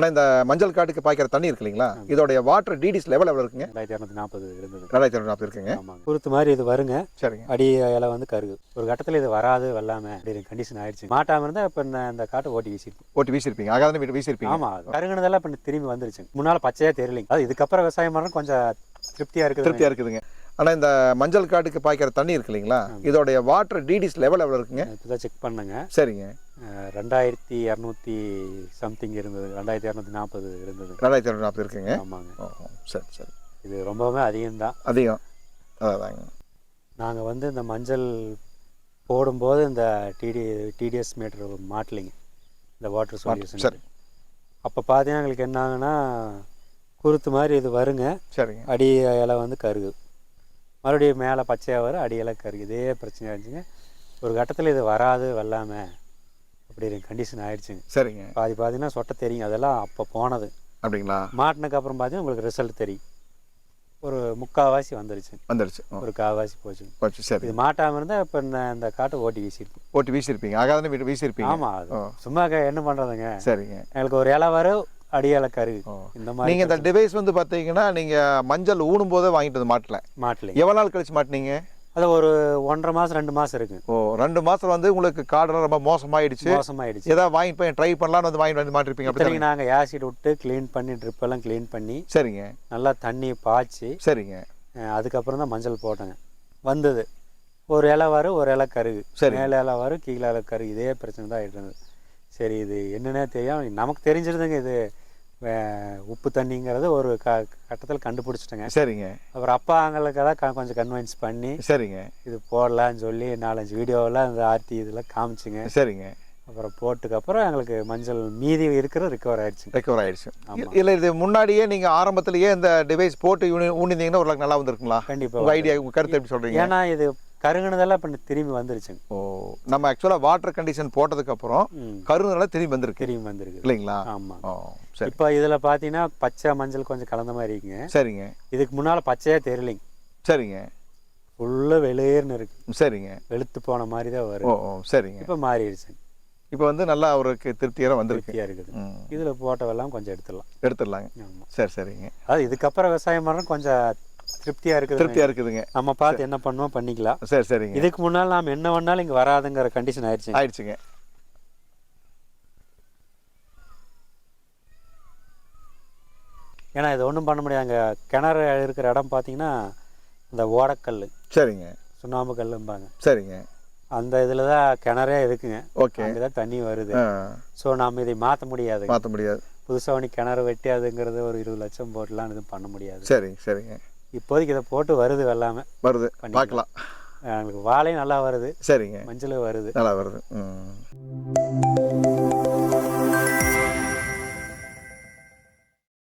ஆனால் இந்த மஞ்சள் காட்டுக்கு பாய்க்கிற தண்ணி இருக்கு இல்லைங்களா? இதோடைய வாட்டர் டிடிஸ் லெவல் எவ்வளோ இருக்குங்க? ரெண்டாயிரத்தி இரநூத்தி நாற்பது இருந்தது. ரெண்டாயிரத்தி இரநூறு நாற்பது இருக்குங்க. குருத்து மாதிரி இது வருங்க. சரிங்க. அடி இலை வந்து கருகு. ஒரு கட்டத்தில் இது வராது வெள்ளாம. அப்படி கண்டிஷன் ஆயிடுச்சு. மாட்டாம இருந்தா இப்போ இந்த காட்டை ஓட்டி வீசிருக்கும் ஓட்டி வீசியிருப்பீங்க ஆகாத வீட்டு வீசியிருப்பீங்க ஆமா கருகுனதெல்லாம் இப்போ திரும்பி வந்துருச்சு முன்னால பச்சையா தெரியலைங்க. அது இதுக்கப்புறம் விவசாயம் பண்ண கொஞ்சம் திருப்தியா இருக்குது திருப்தியாக இருக்குதுங்க. ஆனால் இந்த மஞ்சள் காட்டுக்கு பாய்க்கிற தண்ணி இருக்கு இல்லைங்களா? இதோடைய வாட்டர் டிடிஸ் லெவல் எவ்வளோ இருக்குங்க? இப்போதான் செக் பண்ணேங்க. சரிங்க. ரெண்டாயிரத்தி இரநூத்தி சம்திங் இருந்தது. ரெண்டாயிரத்தி இரநூத்தி நாற்பது இருந்தது. ரெண்டாயிரத்தி இரநூறு நாற்பது இருக்குங்க? ஆமாங்க. சரி சரி. இது ரொம்பவுமே அதிகம்தான். அதிகம். அதாங்க நாங்கள் வந்து இந்த மஞ்சள் போடும்போது இந்த டிடி டிடிஎஸ் மீட்டர் மாட்டலிங்க. இந்த வாட்டர் சொல்யூஷன் சரி. அப்போ பார்த்தீங்கன்னா எங்களுக்கு என்ன ஆகுன்னா குருத்து மாதிரி இது வருங்க. சரிங்க. அடி இலை வந்து கருகு மறுபடியும் மேலே பச்சையாக வரும் அடி இலை கருகு இதே பிரச்சனை இருந்துச்சுங்க ஒரு கட்டத்தில் இது வராது வெள்ளாம அப்படி கண்டிஷன் ஆயிடுச்சுங்க. சரிங்க. பாதி பாதினா சொட்ட தெரியும். அதெல்லாம் அப்போ போனது. அப்படிங்களா? மாட்டினக்கு அப்புறம் பார்த்தீங்கன்னா உங்களுக்கு ரிசல்ட் தெரியும். ஒரு முக்கால்வாசி வந்துருச்சு. வந்துடுச்சு ஓ, ஒரு கால்வாசி போச்சுங்க போச்சு சரி. இது மாட்டாமல் இருந்தால் இப்போ இந்த இந்த காட்டை ஓட்டி வீசியிருக்கும் ஓட்டி வீசியிருப்பீங்க ஆகாத வீட்டு வீசியிருப்பீங்க ஆமாம் அது. சும்மா என்ன பண்ணுறதுங்க சரிங்க. எங்களுக்கு ஒரு இலை வரும் அடி இலை கருகு ஓ. இந்த மாதிரி நீங்கள் இந்த டிவைஸ் வந்து பார்த்தீங்கன்னா நீங்கள் மஞ்சள் ஊனும் போதே வாங்கிட்டு வந்து மாட்டல. மாட்டலைங்க. எவ்வளோ நாள் கழிச்சு மாட்டினீங்க? அது ஒரு ஒன்றரை மாதம் ரெண்டு மாதம் இருக்குங்க ஓ ரெண்டு மாதம் வந்து உங்களுக்கு காடெல்லாம் ரொம்ப மோசமாயிடுச்சு. மோசமாயிடுச்சு. ஏதாவது வாங்கிட்டு போய் ட்ரை பண்ணலாம்னு வந்து வாங்கிட்டு வந்து மாட்டிருப்பீங்க அப்படி நாங்கள் ஆசிட் விட்டு க்ளீன் பண்ணி ட்ரிப் எல்லாம் க்ளீன் பண்ணி சரிங்க. நல்லா தண்ணி பாய்ச்சி சரிங்க. அதுக்கப்புறம் தான் மஞ்சள் போட்டேங்க. வந்தது. ஒரு இலை வரும் ஒரு இலை கருகு. சரி. மேலே இலை வரும் கீழே இலை கருகு. இதே பிரச்சனை தான் ஆகிட்டு இருந்தது. சரி இது என்னன்னே தெரியும் நமக்கு தெரிஞ்சிருதுங்க இது. உப்பு தண்ணிங்கிறது ஒரு க கட்டத்தில் கண்டுபிடிச்சிட்டேங்க. சரிங்க. அப்புறம் அப்பா அவங்களுக்கு தான் கொஞ்சம் கன்வின்ஸ் பண்ணி சரிங்க. இது போடலான்னு சொல்லி நாலஞ்சு வீடியோவெல்லாம் இந்த ஆர்டி இதெல்லாம் காமிச்சிங்க. சரிங்க. அப்புறம் போட்டுக்கப்புறம் எங்களுக்கு மஞ்சள் மீதி இருக்கிற ரிக்கவர் ஆயிடுச்சுங்க. ரெக்கவர் ஆயிடுச்சு. இல்லை இது முன்னாடியே நீங்கள் ஆரம்பத்திலேயே இந்த டிவைஸ் போட்டு ஊனி- ஊனிருந்தீங்கன்னா ஒரு நல்லா வந்திருக்குங்களா? கண்டிப்பாக ஐடியா கருத்து எப்படி சொல்கிறீங்க ஏன்னா இது கருங்குனதெல்லாம் இப்போ திரும்பி வந்துருச்சுங்க. ஓ நம்ம ஆக்சுவலாக வாட்டர் கண்டிஷன் போட்டதுக்கப்புறம் ம். கருதுனால திரும்பி வந்திருக்கு. திரும்பி வந்திருக்கு. இல்லைங்களா? ஆமாம் சரி. இப்போ இதில் பார்த்தீங்கன்னா பச்சை மஞ்சள் கொஞ்சம் கலந்த மாதிரி இருக்குங்க. சரிங்க. இதுக்கு முன்னால் பச்சையாக தெரியலைங்க. சரிங்க. ஃபுல்லாக வெளியேறுன்னு இருக்கு. சரிங்க. வெளுத்து போன மாதிரி தான் வரும். ஓ சரிங்க. இப்போ மாறிடுச்சுங்க. இப்போ வந்து நல்லா அவருக்கு திருப்தியாக வந்திருக்கு. இருக்குது. இதில் போட்டவெல்லாம் கொஞ்சம் எடுத்துடலாம். எடுத்துடலாங்க. சரி சரிங்க. அதாவது இதுக்கப்புறம் விவசாயம் பண்ணுறோம் கொஞ்சம் திருப்தியாக இருக்குது திருப்தியாக இருக்குதுங்க. நம்ம பார்த்து என்ன பண்ணுவோம் பண்ணிக்கலாம். சரி சரிங்க. இதுக்கு முன்னால் நாம் என்ன பண்ணாலும் இங்கே வராதுங்கிற கண்டிஷன் ஆயிடுச்சு ஆயிடுச்சுங்க. ஏன்னா இது ஒன்றும் பண்ண முடியாது. அங்கே கிணறு இருக்கிற இடம் பார்த்தீங்கன்னா இந்த ஓடக்கல் சரிங்க. சுண்ணாம்பு கல்லும்பாங்க. சரிங்க. அந்த இதில் தான் கிணறே இருக்குங்க. ஓகே. அங்கே தான் தண்ணி வருது. ஸோ நாம் இதை மாற்ற முடியாது மாற்ற முடியாது. புதுசாக ஒன்று கிணறு வெட்டி அதுங்கிறது ஒரு இருபது லட்சம் போட்டுலாம் எதுவும் பண்ண முடியாது. சரிங்க சரிங்க. இப்போதைக்கு இதை போட்டு வருது வெள்ளாமை. வருது. பார்க்கலாம். எங்களுக்கு வாழையும் நல்லா வருது. சரிங்க. மஞ்சளும் வருது. நல்லா வருது.